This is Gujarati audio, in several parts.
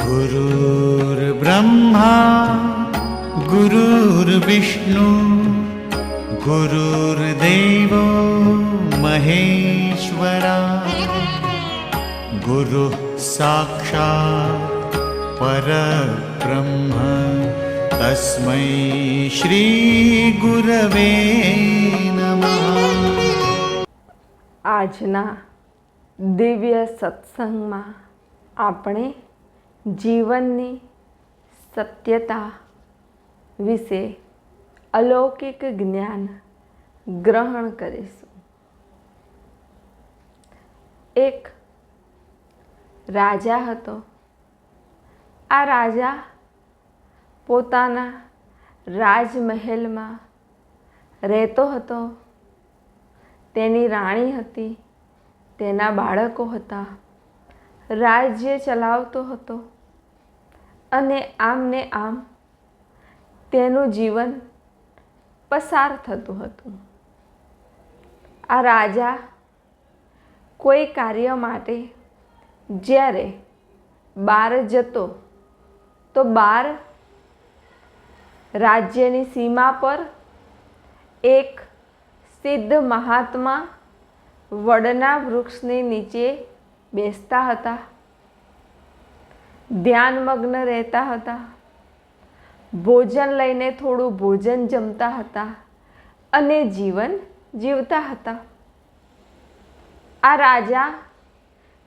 गुरुर्ब्रह्मा गुरुर्विष्णु गुरुर्देवो महेश्वरा गुरुः साक्षात् परब्रह्म तस्मै श्रीगुरवे नमः આજના દિવ્ય સત્સંગમાં આપણે જીવનની સત્યતા વિશે અલૌકિક જ્ઞાન ગ્રહણ કરીશું. એક રાજા હતો. આ રાજા પોતાના રાજમહેલમાં રહેતો હતો. તેની રાણી હતી, તેના બાળકો હતા. રાજ્ય ચલાવતો હતો. અને આમ ને આમ તેનું જીવન પસાર થતું હતું. આ રાજા કોઈ કાર્ય માટે જ્યારે બહાર જતો, તો બહાર રાજ્યની સીમા પર એક સિદ્ધ મહાત્મા વડના વૃક્ષની નીચે બેસતા હતા. ધ્યાનમગ્ન રહેતા હતા. ભોજન લઈને થોડું ભોજન જમતા હતા અને જીવન જીવતા હતા. આ રાજા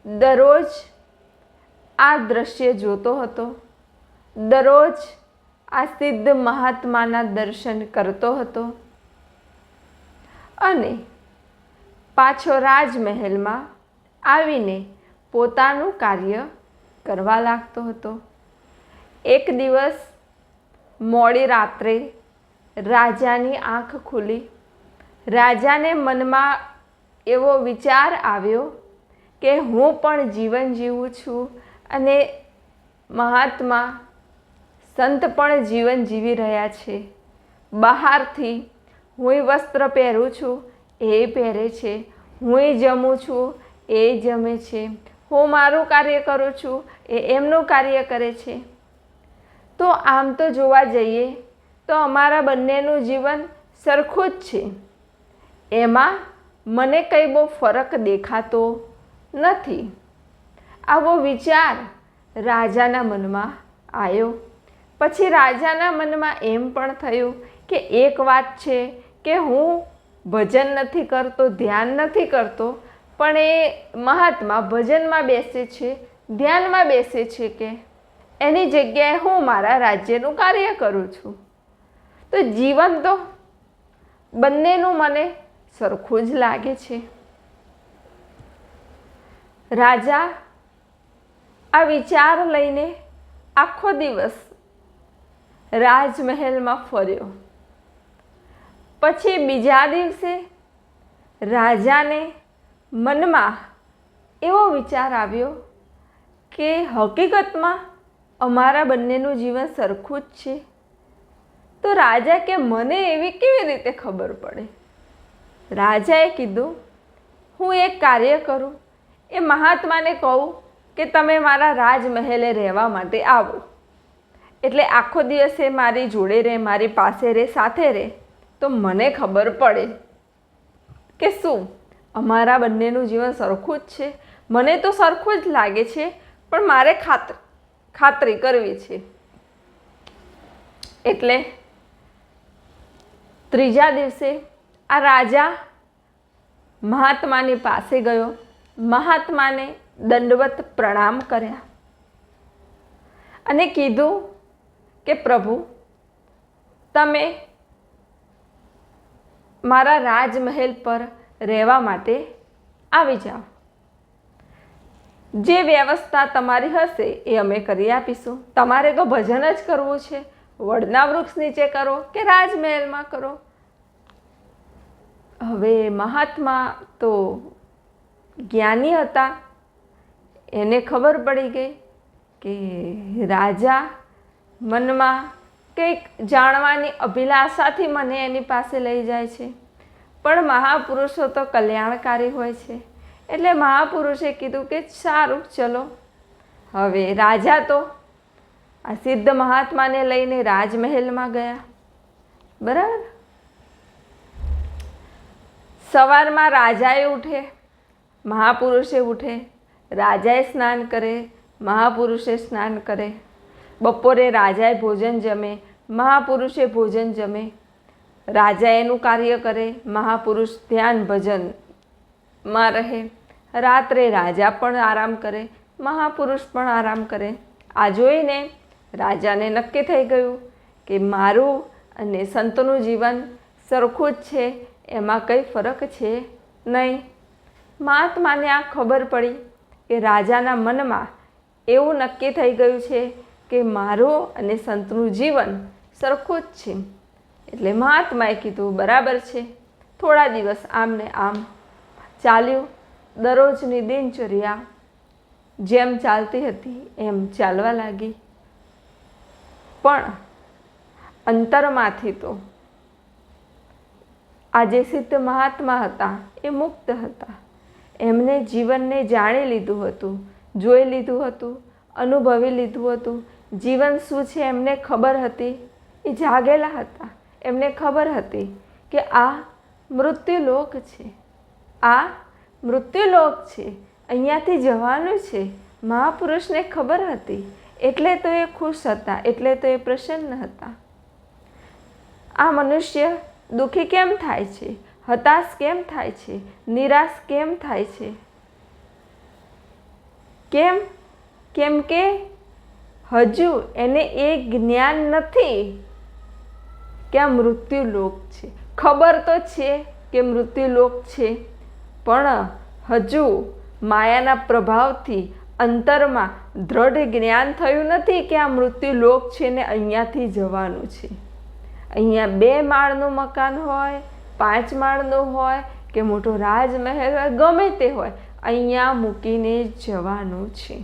દરરોજ આ દ્રશ્ય જોતો હતો. દરરોજ આ સિદ્ધ મહાત્માના દર્શન કરતો હતો. અને પાછો રાજમહેલમાં આવીને પોતાનું કાર્ય કરવા લાગતો હતો. એક દિવસ મોડી રાત્રે રાજાની આંખ ખુલી. રાજાને મનમાં એવો વિચાર આવ્યો કે હું પણ જીવન જીવું છું અને મહાત્મા સંત પણ જીવન જીવી રહ્યા છે. બહારથી હું વસ્ત્ર પહેરું છું, એ પહેરે છે. હું જમું છું, એ જમે છે. હું મારું કાર્ય કરું છું, એ એમનું કાર્ય કરે છે. તો આમ તો જોવા જઈએ, તો અમારા બંનેનું જીવન સરખું જ છે. એમાં મને કંઈ બહુ ફરક દેખાતો નથી. આવો વિચાર રાજાના મનમાં આવ્યો. પછી રાજાના મનમાં એમ પણ થયું કે એક વાત છે કે હું ભજન નથી કરતો, ધ્યાન નથી કરતો પણ એ મહાત્મા ભજનમાં બેસે છે, ધ્યાનમાં બેસે છે કે એની જગ્યાએ હું મારા રાજ્યનું કાર્ય કરું છું. તો જીવન તો બંનેનું મને સરખું જ લાગે છે. રાજા આ વિચાર લઈને આખો દિવસ રાજમહેલમાં ફર્યો. પછી બીજા દિવસે રાજાને મનમાં એવો વિચાર આવ્યો કે હકીકતમાં અમારા બંનેનું જીવન સરખું જ છે. તો રાજા કે મને એવી કેવી રીતે ખબર પડે? રાજાએ કીધું, હું એક કાર્ય કરું. એ મહાત્માને કહું કે તમે મારા રાજમહેલે રહેવા માટે આવો. એટલે આખો દિવસ એ મારી જોડે રહે, મારી પાસે રહે, સાથે રહે. તો મને ખબર પડે કે શું? અમારા બંનેનું જીવન સરખું જ છે. મને તો સરખું જ લાગે છે, પણ મારે ખાત, ખાતરી કરવી છે. એટલે ત્રીજા દિવસે આ રાજા મહાત્માની પાસે ગયો. મહાત્માને દંડવત પ્રણામ કર્યા અને કીધું કે, પ્રભુ, તમે મારા રાજમહેલ પર રહેવા માટે આવી જાઓ. જે વ્યવસ્થા તમારી હશે એ અમે કરી આપીશું. તમારે તો ભજન જ કરવું છે. વડના વૃક્ષ નીચે કરો કે રાજમહેલમાં કરો. હવે મહાત્મા તો જ્ઞાની હતા. એને ખબર પડી ગઈ કે રાજા મનમાં કંઈક જાણવાની અભિલાષાથી મને એની પાસે લઈ જાય છે. પણ મહાપુરુષો તો કલ્યાણકારી હોય છે. એટલે મહાપુરુષે કીધું કે સારું, ચલો. હવે રાજા તો આ સિદ્ધ મહાત્માને લઈને રાજમહેલમાં ગયા. બરાબર? સવારમાં રાજાએ ઉઠે, મહાપુરુષે ઉઠે, રાજાએ સ્નાન કરે, મહાપુરુષે સ્નાન કરે. બપોરે રાજાએ ભોજન જમે, મહાપુરુષે ભોજન જમે. રાજા એનું કાર્ય કરે, મહાપુરુષ ધ્યાન ભજનમાં રહે. રાત્રે રાજા પણ આરામ કરે, મહાપુરુષ પણ આરામ કરે. આ જોઈને રાજાને નક્કી થઈ ગયું કે મારું અને સંતનું જીવન સરખું જ છે, એમાં કંઈ ફરક છે નહીં. મહાત્માને આ ખબર પડી કે રાજાના મનમાં એવું નક્કી થઈ ગયું છે કે મારું અને સંતનું જીવન સરખું જ છે. એટલે મહાત્માએ કીધું, બરાબર છે. થોડા દિવસ આમને આમ ચાલ્યું. દરરોજની દિનચર્યા જેમ ચાલતી હતી, એમ ચાલવા લાગી. પણ અંતરમાંથી તો આ જે સિદ્ધ મહાત્મા હતા, એ મુક્ત હતા. એમને જીવનને જાણી લીધું હતું, જોઈ લીધું હતું, અનુભવી લીધું હતું. જીવન શું છે એમને ખબર હતી? એ જાગેલા હતા. એમને ખબર હતી કે આ મૃત્યુલોક છે. આ મૃત્યુલોક છે. અહીંયાથી જવાનું છે. મહાપુરુષને ખબર હતી. એટલે તો એ ખુશ હતા. એટલે તો એ પ્રસન્ન હતા. આ મનુષ્ય દુઃખી કેમ થાય છે? હતાશ કેમ થાય છે? નિરાશ કેમ થાય છે? કેમ? કેમ કે હજુ એને એ જ્ઞાન નથી. કે આ મૃત્યુલોક છે. ખબર તો છે કે મૃત્યુલોક છે, પણ હજુ માયાના પ્રભાવથી અંતરમાં દ્રઢ જ્ઞાન થયું નથી કે આ મૃત્યુલોક છે ને અહીંયાથી જવાનું છે. અહીંયા બે માળનું મકાન હોય, પાંચ માળનું હોય કે મોટો રાજમહેલ હોય, ગમે તે હોય, અહીંયા મૂકીને જવાનું છે.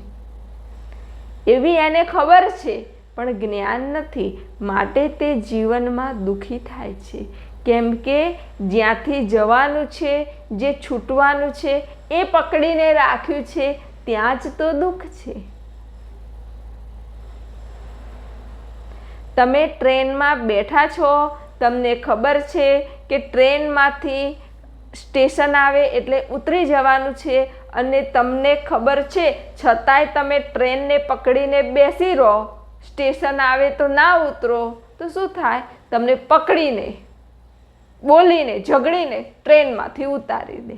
એવી એને ખબર છે પણ જ્ઞાન નથી. માટે તે જીવનમાં દુઃખી થાય છે. કેમ કે જ્યાંથી જવાનું છે, જે છૂટવાનું છે, એ પકડીને રાખ્યું છે, ત્યાં જ તો દુઃખ છે. તમે ટ્રેનમાં બેઠા છો, તમને ખબર છે કે ટ્રેનમાંથી સ્ટેશન આવે એટલે ઉતરી જવાનું છે અને તમને ખબર છે, છતાંય તમે ટ્રેનને પકડીને બેસી રહો. સ્ટેશન આવે તો ના ઉતરો, તો શું થાય? તમને પકડીને, બોલીને, ઝઘડીને ટ્રેનમાંથી ઉતારી દે.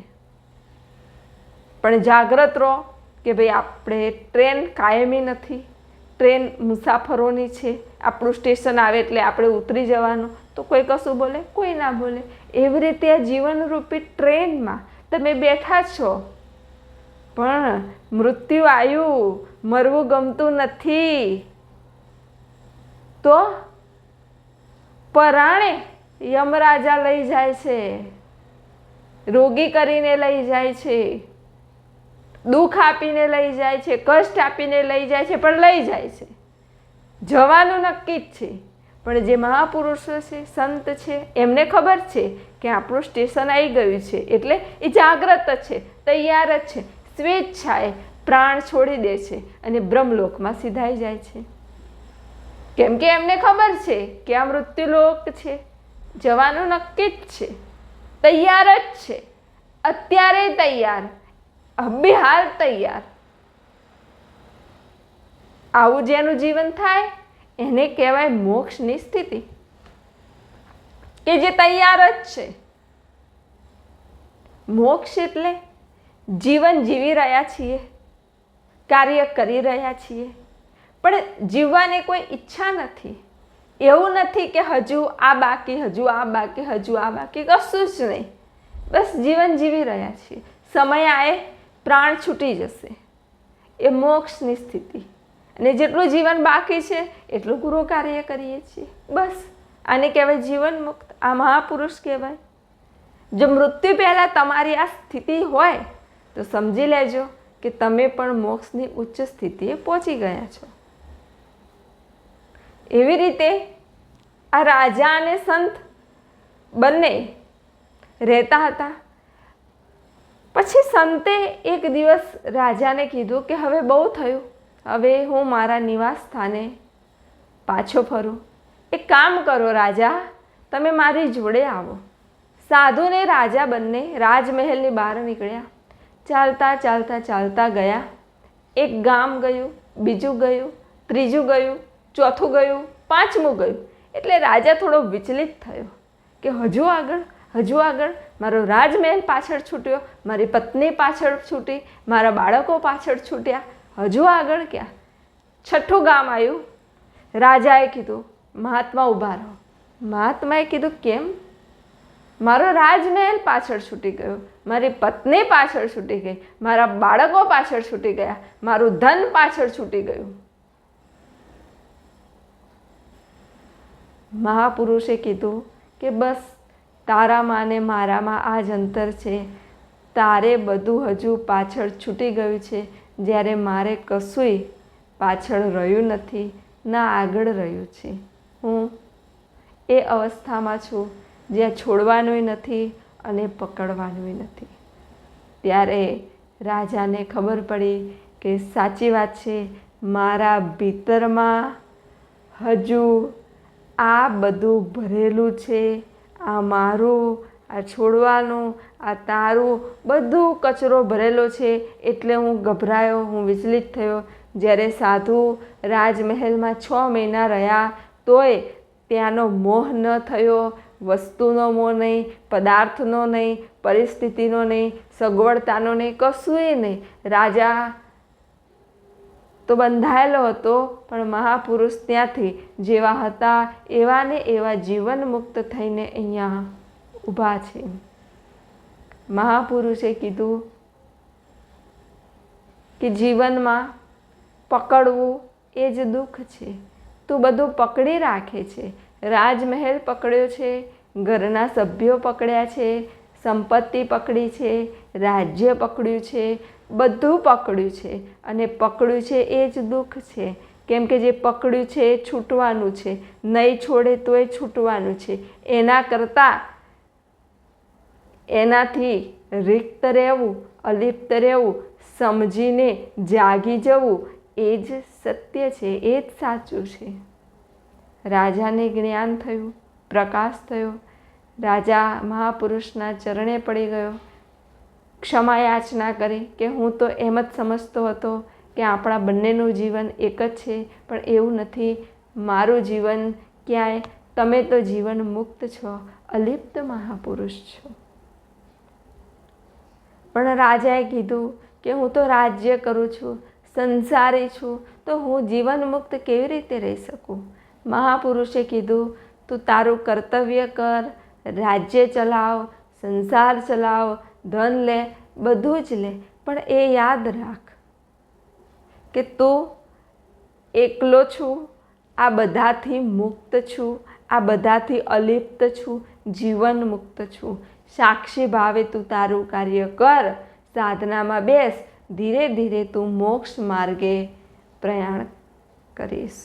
પણ જાગ્રત રહો કે ભાઈ આપણે ટ્રેન કાયમી નથી. ટ્રેન મુસાફરોની છે. આપણું સ્ટેશન આવે એટલે આપણે ઉતરી જવાનું. તો કોઈ કશું બોલે? કોઈ ના બોલે. એવી રીતે આ જીવનરૂપી ટ્રેનમાં તમે બેઠા છો. પણ મૃત્યુ આવ્યું મરવું ગમતું નથી. તો પરાણે યમરાજા લઈ જાય છે. રોગી કરીને લઈ જાય છે. દુઃખ આપીને લઈ જાય છે, કષ્ટ આપીને લઈ જાય છે, પણ લઈ જાય છે. જવાનું નક્કી જ છે. પણ જે મહાપુરુષો છે, સંત છે, એમને ખબર છે કે આપણું સ્ટેશન આવી ગયું છે. એટલે એ જાગ્રત છે, તૈયાર જ છે. સ્વેચ્છાએ પ્રાણ છોડી દે છે અને બ્રહ્મલોકમાં સીધાઈ જાય છે. કેમ કે એમને ખબર છે કે આ મૃત્યુલોક છે. જવાનું નક્કી જ છે. તૈયાર જ છે. અત્યારે તૈયાર. અભિહાલ તૈયાર. આવું જેનું જીવન થાય, એને કહેવાય મોક્ષની સ્થિતિ. કે જે તૈયાર જ છે. મોક્ષ એટલે જીવન જીવી રહ્યા છીએ. કાર્ય કરી રહ્યા છીએ. પણ જીવવાની કોઈ ઈચ્છા નથી. એવું નથી કે હજુ આ બાકી, હજુ આ બાકી, હજુ આ બાકી, કશું જ નહીં. બસ જીવન જીવી રહ્યા છીએ. સમય આએ પ્રાણ છૂટી જશે. એ મોક્ષની સ્થિતિ. અને જેટલું જીવન બાકી છે, એટલું ગુરુ કાર્ય કરીએ છીએ. બસ, આને કહેવાય જીવન મુક્ત. આ મહાપુરુષ કહેવાય. જો મૃત્યુ પહેલાં તમારી આ સ્થિતિ હોય, તો સમજી લેજો કે તમે પણ મોક્ષની ઉચ્ચ સ્થિતિએ પહોંચી ગયા છો. એવી રીતે આ રાજા અને સંત બંને રહેતા હતા. પછી સંતે એક દિવસ રાજાને કીધું કે હવે બહુ થયું. હવે હું મારા નિવાસ સ્થાને પાછો ફરું. એક કામ કરો રાજા, તમે મારી જોડે આવો. સાધુને રાજા બંને રાજમહેલની બહાર નીકળ્યા. ચાલતા ચાલતા ચાલતા ગયા. એક ગામ ગયું, બીજું ગયું, ત્રીજું ગયું. ચોથું ગયું, પાંચમું ગયું. એટલે રાજા થોડો વિચલિત થયો કે હજુ આગળ હજુ આગળ. મારો રાજમહેલ પાછળ છૂટ્યો, મારી પત્ની પાછળ છૂટી, મારા બાળકો પાછળ છૂટ્યા. હજુ આગળ ક્યાં? છઠ્ઠું ગામ આવ્યું. રાજાએ કીધું, મહાત્મા ઊભા રહો. મહાત્માએ કીધું, કેમ? મારો રાજમહેલ પાછળ છૂટી ગયો. મારી પત્ની પાછળ છૂટી ગઈ. મારા બાળકો પાછળ છૂટી ગયા. મારું ધન પાછળ છૂટી ગયું. મહાપુરુષે કીધું કે બસ, તારામાં અને મારામાં આ જ અંતર છે. તારે બધું હજુ પાછળ છૂટી ગયું છે. જ્યારે મારે કશુંય પાછળ રહ્યું નથી, ના આગળ રહ્યું છે. હું એ અવસ્થામાં છું, જ્યાં છોડવાનું નથી અને પકડવાનું નથી. ત્યારે રાજાને ખબર પડી કે સાચી વાત છે, મારા ભીતરમાં હજુ આ બધું ભરેલું છે, આ મારું, આ છોડવાનું, આ તારું, બધું કચરો ભરેલો છે એટલે હું ગભરાયો, હું વિચલિત થયો. જ્યારે સાધુ રાજમહેલમાં છ મહિના રહ્યા, તોય ત્યાંનો મોહ ન થયો, વસ્તુનો મોહ નહીં, પદાર્થનો નહીં, પરિસ્થિતિનો નહીં, સગવડતાનો નહીં, કશુંય નહીં. રાજા તો બંધાયેલો હતો, પણ મહાપુરુષ ત્યાંથી જેવા હતા, એવા ને એવા જીવન મુક્ત થઈને અહીંયા ઊભા છે. મહાપુરુષે કીધું કે જીવનમાં પકડવું એ જ દુઃખ છે. તું બધું પકડી રાખે છે. રાજમહેલ પકડ્યો છે, ઘરના સભ્યો પકડ્યા છે, સંપત્તિ પકડી છે, રાજ્ય પકડ્યું છે બધું પકડ્યું છે. અને પકડ્યું છે એ જ દુઃખ છે. કેમ કે જે પકડ્યું છે એ છૂટવાનું છે. નહીં છોડે તો એ છૂટવાનું છે. એના કરતાં એનાથી રિક્ત રહેવું, અલિપ્ત રહેવું, સમજીને જાગી જવું એ જ સત્ય છે. એ જ સાચું છે. રાજાને જ્ઞાન થયું, પ્રકાશ થયો. રાજા મહાપુરુષના ચરણે પડી ગયો. ક્ષમા યાચના કરી કે હું તો એમ જ સમજતો હતો કે આપણા બંનેનું જીવન એક જ છે, પણ એવું નથી. મારું જીવન ક્યાંય, તમે તો જીવન મુક્ત છો, અલિપ્ત મહાપુરુષ છો. પણ રાજાએ કીધું કે હું તો રાજ્ય કરું છું, સંસારી છું, તો હું જીવન મુક્ત કેવી રીતે રહી શકું? મહાપુરુષે કીધું, તું તારું કર્તવ્ય કર, રાજ્ય ચલાવ, સંસાર ચલાવ ધન લે, બધું જ લે, પણ એ યાદ રાખ કે તું એકલો છું, આ બધાથી મુક્ત છું, આ બધાથી અલિપ્ત છું, જીવન મુક્ત છું. સાક્ષી ભાવે તું તારું કાર્ય કર, સાધનામાં બેસ, ધીરે ધીરે તું મોક્ષ માર્ગે પ્રયાણ કરીશ.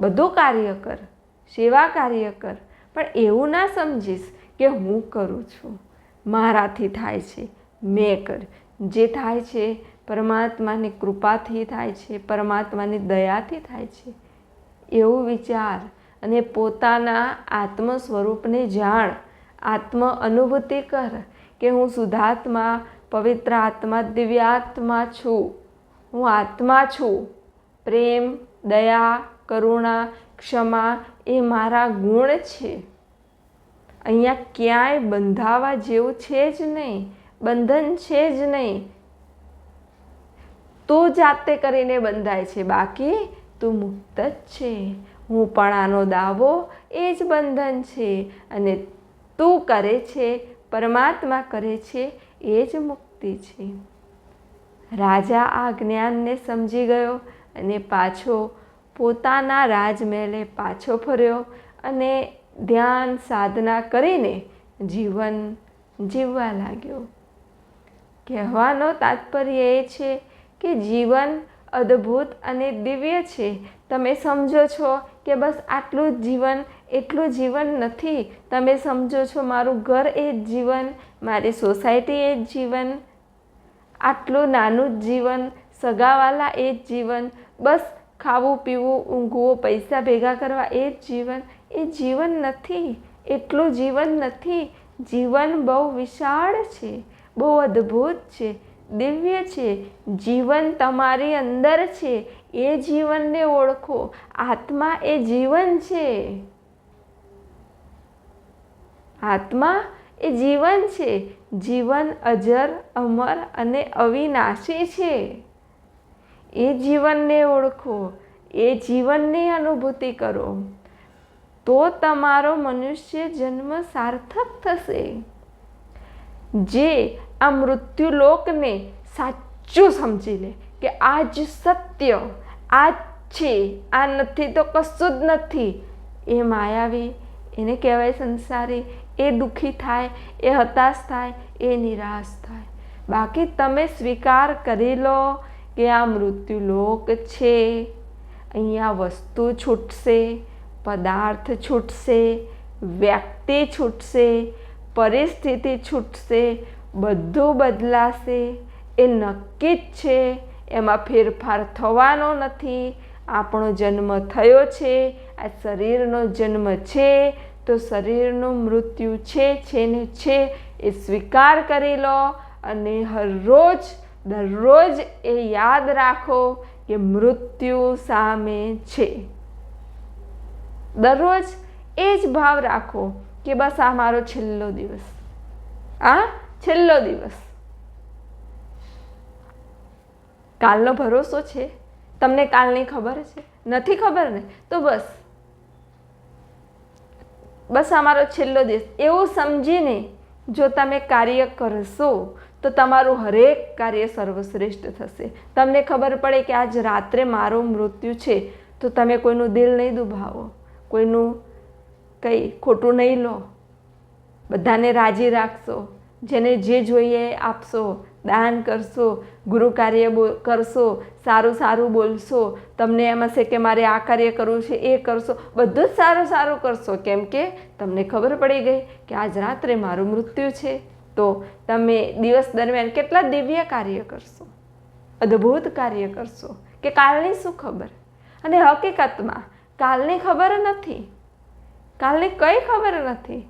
બધું કાર્ય કર, સેવા કાર્ય કર, પણ એવું ના સમજીશ કે હું કરું છું? મારાથી થાય છે. મેં કર. જે થાય છે પરમાત્માની કૃપાથી થાય છે, પરમાત્માની દયાથી થાય છે. એવું વિચાર અને પોતાના આત્મ સ્વરૂપને જાણ, આત્મ અનુભૂતિ કર કે હું શુદ્ધાત્મા, પવિત્ર આત્મા, દિવ્યાત્મા છું. હું આત્મા છું. પ્રેમ, દયા, કરુણા, ક્ષમા એ મારા ગુણ છે. અહીંયા ક્યાંય બંધાવા જેવું છે જ નહીં, બંધન છે જ નહીં. તું જાતે કરીને બંધાય છે, બાકી તું મુક્ત જ છે. હું પણ આનો દાવો એ જ બંધન છે અને તું કરે છે, પરમાત્મા કરે છે, એ જ મુક્તિ છે. રાજા આ જ્ઞાનને સમજી ગયો અને પાછો પોતાના રાજમહેલે પાછો ફર્યો અને ધ્યાન, સાધના કરીને જીવન જીવવા લાગ્યો. કહેવાનો તાત્પર્ય એ છે કે જીવન અદ્ભુત અને દિવ્ય છે. તમે સમજો છો કે બસ આટલું જ જીવન, એટલું જીવન નથી. તમે સમજો છો મારું ઘર એ જ જીવન, મારી સોસાયટી એ જ જીવન, આટલું નાનું જ જીવન, સગાવાલા એ જ જીવન, બસ ખાવું, પીવું, ઊંઘવું, પૈસા ભેગા કરવા એ જ જીવન એ જીવન નથી, એટલું જીવન નથી. જીવન બહુ વિશાળ છે, બહુ અદ્ભુત છે, દિવ્ય છે. જીવન તમારી અંદર છે. એ જીવનને ઓળખો. આત્મા એ જીવન છે. આત્મા એ જીવન છે. જીવન અજર, અમર અને અવિનાશી છે. એ જીવનને ઓળખો. એ જીવનની અનુભૂતિ કરો. તો તમારો મનુષ્ય જન્મ સાર્થક થશે. જે આ મૃત્યુલોકને સાચું સમજી લે કે આ જ સત્ય, આ જ છે, આ નથી તો કશું જ નથી. એ માયાવી, એને કહેવાય સંસારી, એ દુઃખી થાય, એ હતાશ થાય, એ નિરાશ થાય. બાકી તમે સ્વીકાર કરી લો કે આ મૃત્યુલોક છે. અહીંયા વસ્તુ છૂટશે. પદાર્થ છૂટશે, વ્યક્તિ છૂટશે, પરિસ્થિતિ છૂટશે, બધું બદલાશે. એ નક્કી જ છે. એમાં ફેરફાર થવાનો નથી. આપણો જન્મ થયો છે. આ શરીરનો જન્મ છે. તો શરીરનું મૃત્યુ છે છે ને છે એ સ્વીકાર કરી લો અને હરરોજ દરરોજ એ યાદ રાખો કે મૃત્યુ સામે છે. દરરોજ એ જ ભાવ રાખો કે બસ આ મારો છેલ્લો દિવસ. આ છેલ્લો દિવસ. કાલનો ભરોસો છે? તમને કાલની ખબર છે? નથી ખબર ને? તો બસ. બસ આ મારો છેલ્લો દિવસ. એવું સમજીને જો તમે કાર્ય કરશો, તો તમારું હરેક કાર્ય સર્વશ્રેષ્ઠ થશે. તમને ખબર પડે કે આજ રાત્રે મારું મૃત્યુ છે, તો તમે કોઈનું દિલ નહીં દુભાવો. કોઈનું કંઈ ખોટું નહીં લો. બધાને રાજી રાખશો. જેને જે જોઈએ આપશો. દાન કરશો. ગુરુ કાર્ય કરશો. સારું સારું બોલશો. તમને એમ હશે કે મારે આ કાર્ય કરવું છે, એ કરશો. બધું જ સારું સારું કરશો. કેમ કે તમને ખબર પડી ગઈ કે આજ રાત્રે મારું મૃત્યુ છે. તો તમે દિવસ દરમિયાન કેટલા દિવ્ય કાર્ય કરશો? અદ્ભુત કાર્ય કરશો. કે કાલની શું ખબર? અને હકીકતમાં કાલની ખબર નથી. કાલની કંઈ ખબર નથી.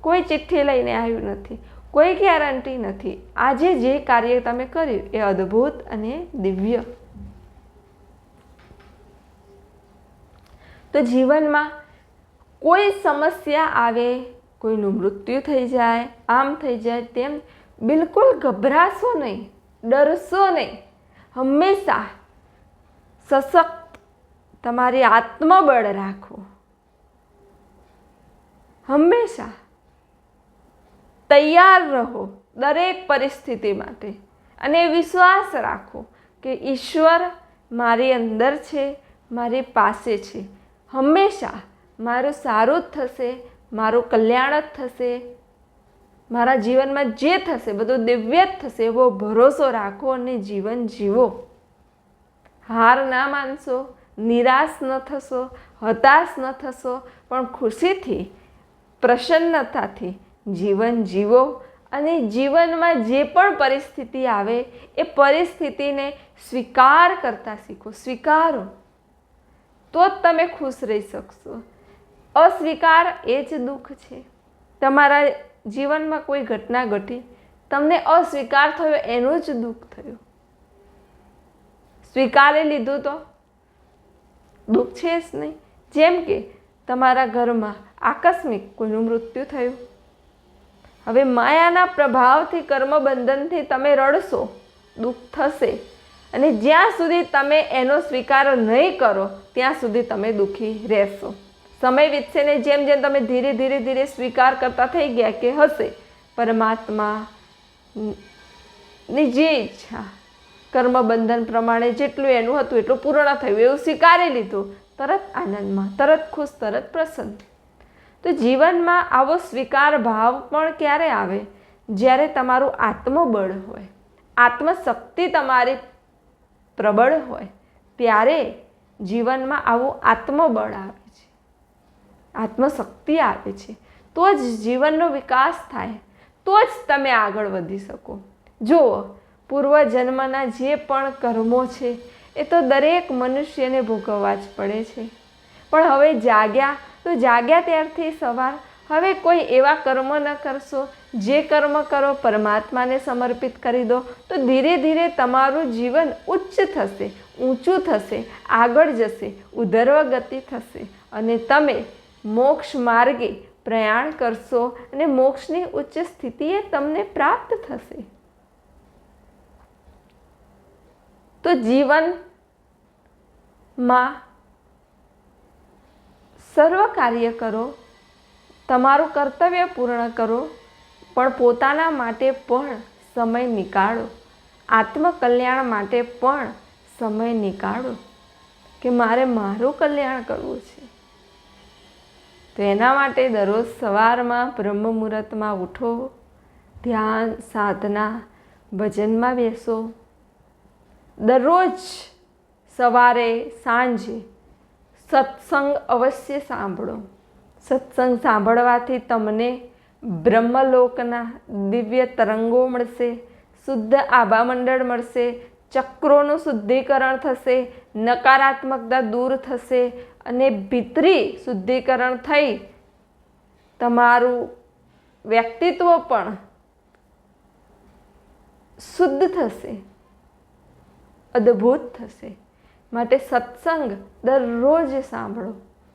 કોઈ ચિઠ્ઠી લઈને આવ્યું નથી. કોઈ ગેરંટી નથી. આજે જે કાર્ય તમે કર્યું એ અદ્ભુત અને દિવ્ય. તો જીવનમાં કોઈ સમસ્યા આવે, કોઈનું મૃત્યુ થઈ જાય, આમ થઈ જાય તેમ બિલકુલ ગભરાશો નહીં, ડરશો નહીં. હંમેશા સશક્ત તમારી આત્મબળ રાખો. હંમેશા તૈયાર રહો દરેક પરિસ્થિતિ માટે અને વિશ્વાસ રાખો કે ઈશ્વર મારી અંદર છે, મારી પાસે છે. હંમેશા મારું સારું જ થશે, મારું કલ્યાણ જ થશે, મારા જીવનમાં જે થશે, બધું દિવ્ય જ થશે, એવો ભરોસો રાખો અને જીવન જીવો. હાર ના માનશો નિરાશ ન થશો, હતાશ ન થશો, પણ ખુશીથી, પ્રસન્નતાથી જીવન જીવો અને જીવનમાં જે પણ પરિસ્થિતિ આવે, એ પરિસ્થિતિને સ્વીકાર કરતા શીખો, સ્વીકારો. તો જ તમે ખુશ રહી શકશો. અસ્વીકાર એ જ દુઃખ છે. તમારા જીવનમાં કોઈ ઘટના ઘટી, તમને અસ્વીકાર થયો એનું જ દુઃખ થયું. સ્વીકારી લીધું તો દુઃખ છે જ નહીં જેમ કે તમારા ઘરમાં આકસ્મિક કોઈનું મૃત્યુ થયું. હવે માયાના પ્રભાવથી કર્મબંધનથી તમે રડશો, દુઃખ થશે. અને જ્યાં સુધી તમે એનો સ્વીકાર નહીં કરો, ત્યાં સુધી તમે દુઃખી રહેશો. સમય વીતશે ને જેમ જેમ તમે ધીરે ધીરે ધીરે સ્વીકાર કરતા થઈ ગયા કે હશે પરમાત્મા ની જે ઈચ્છા કર્મબંધન પ્રમાણે જેટલું એનું હતું એટલું પૂર્ણ થયું. એવું સ્વીકારી લીધું. તરત આનંદમાં, તરત ખુશ, તરત પ્રસન્ન. તો જીવનમાં આવો સ્વીકાર ભાવ પણ ક્યારે આવે? જ્યારે તમારું આત્મબળ હોય. આત્મશક્તિ તમારી પ્રબળ હોય. ત્યારે જીવનમાં આવું આત્મબળ આવે છે. આત્મશક્તિ આવે છે. તો જ જીવનનો વિકાસ થાય. તો જ તમે આગળ વધી શકો. જુઓ પૂર્વજન્મના જે પણ કર્મો છે, એ તો દરેક મનુષ્યને ભોગવવા જ પડે છે. પણ હવે જાગ્યા, તો જાગ્યા ત્યારથી સવાર. હવે કોઈ એવા કર્મ ન કરશો, જે કર્મ કરો, પરમાત્માને સમર્પિત કરી દો, તો ધીરે ધીરે તમારું જીવન ઉચ્ચ થશે, ઊંચું થશે, આગળ જશે, ઉધર્વ ગતિ થશે. અને તમે મોક્ષ માર્ગે પ્રયાણ કરશો અને મોક્ષની ઉચ્ચ સ્થિતિએ તમને પ્રાપ્ત થશે. તો જીવનમાં સર્વ કાર્ય કરો, તમારું કર્તવ્ય પૂર્ણ કરો, પણ પોતાના માટે પણ સમય નીકાળો. આત્મકલ્યાણ માટે પણ સમય નીકાળો કે મારે મારું કલ્યાણ કરવું છે. તો એના માટે દરરોજ સવારમાં બ્રહ્મ મુહૂર્તમાં ઉઠો, ધ્યાન, સાધના, ભજનમાં બેસો. દરરોજ સવારે, સાંજે સત્સંગ અવશ્ય સાંભળો. સત્સંગ સાંભળવાથી તમને બ્રહ્મલોકના દિવ્ય તરંગો મળશે, શુદ્ધ આભામંડળ મળશે, ચક્રોનું શુદ્ધિકરણ થશે, નકારાત્મકતા દૂર થશે અને ભીતરી શુદ્ધિકરણ થઈ તમારું વ્યક્તિત્વ પણ શુદ્ધ થશે. અદ્ભુત થશે. માટે સત્સંગ દરરોજ સાંભળો.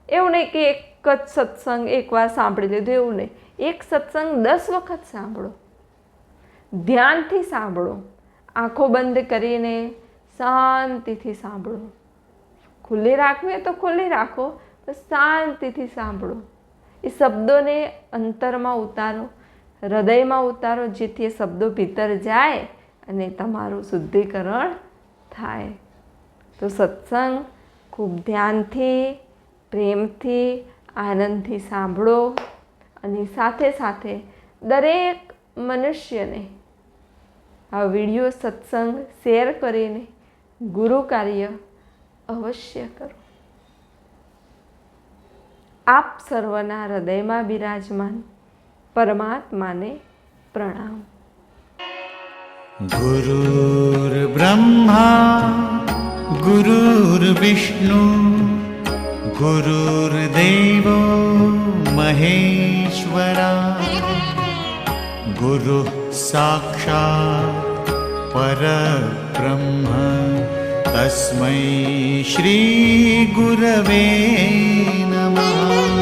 એવું નહીં કે એક જ સત્સંગ એકવાર સાંભળી લીધું, એવું નહીં. એક સત્સંગ દસ વખત સાંભળો. ધ્યાનથી સાંભળો. આંખો બંધ કરીને શાંતિથી સાંભળો. ખુલ્લી રાખવી તો ખુલ્લી રાખો શાંતિથી સાંભળો. એ શબ્દોને અંતરમાં ઉતારો. હૃદયમાં ઉતારો, જેથી એ શબ્દો ભીતર જાય અને તમારું શુદ્ધિકરણ થાય તો સત્સંગ ખૂબ ધ્યાનથી પ્રેમથી આનંદથી સાંભળો અને સાથે સાથે દરેક મનુષ્યને આ વીડિયો સત્સંગ શેર કરીને ગુરુ કાર્ય અવશ્ય કરો આપ સર્વના હૃદયમાં બિરાજમાન પરમાત્માને પ્રણામ गुरुर्ब्रह्मा गुरुर्विष्णु गुरुर्देवो महेश्वरा। गुरुः साक्षात् परब्रह्म। तस्मै श्रीगुरवे नमः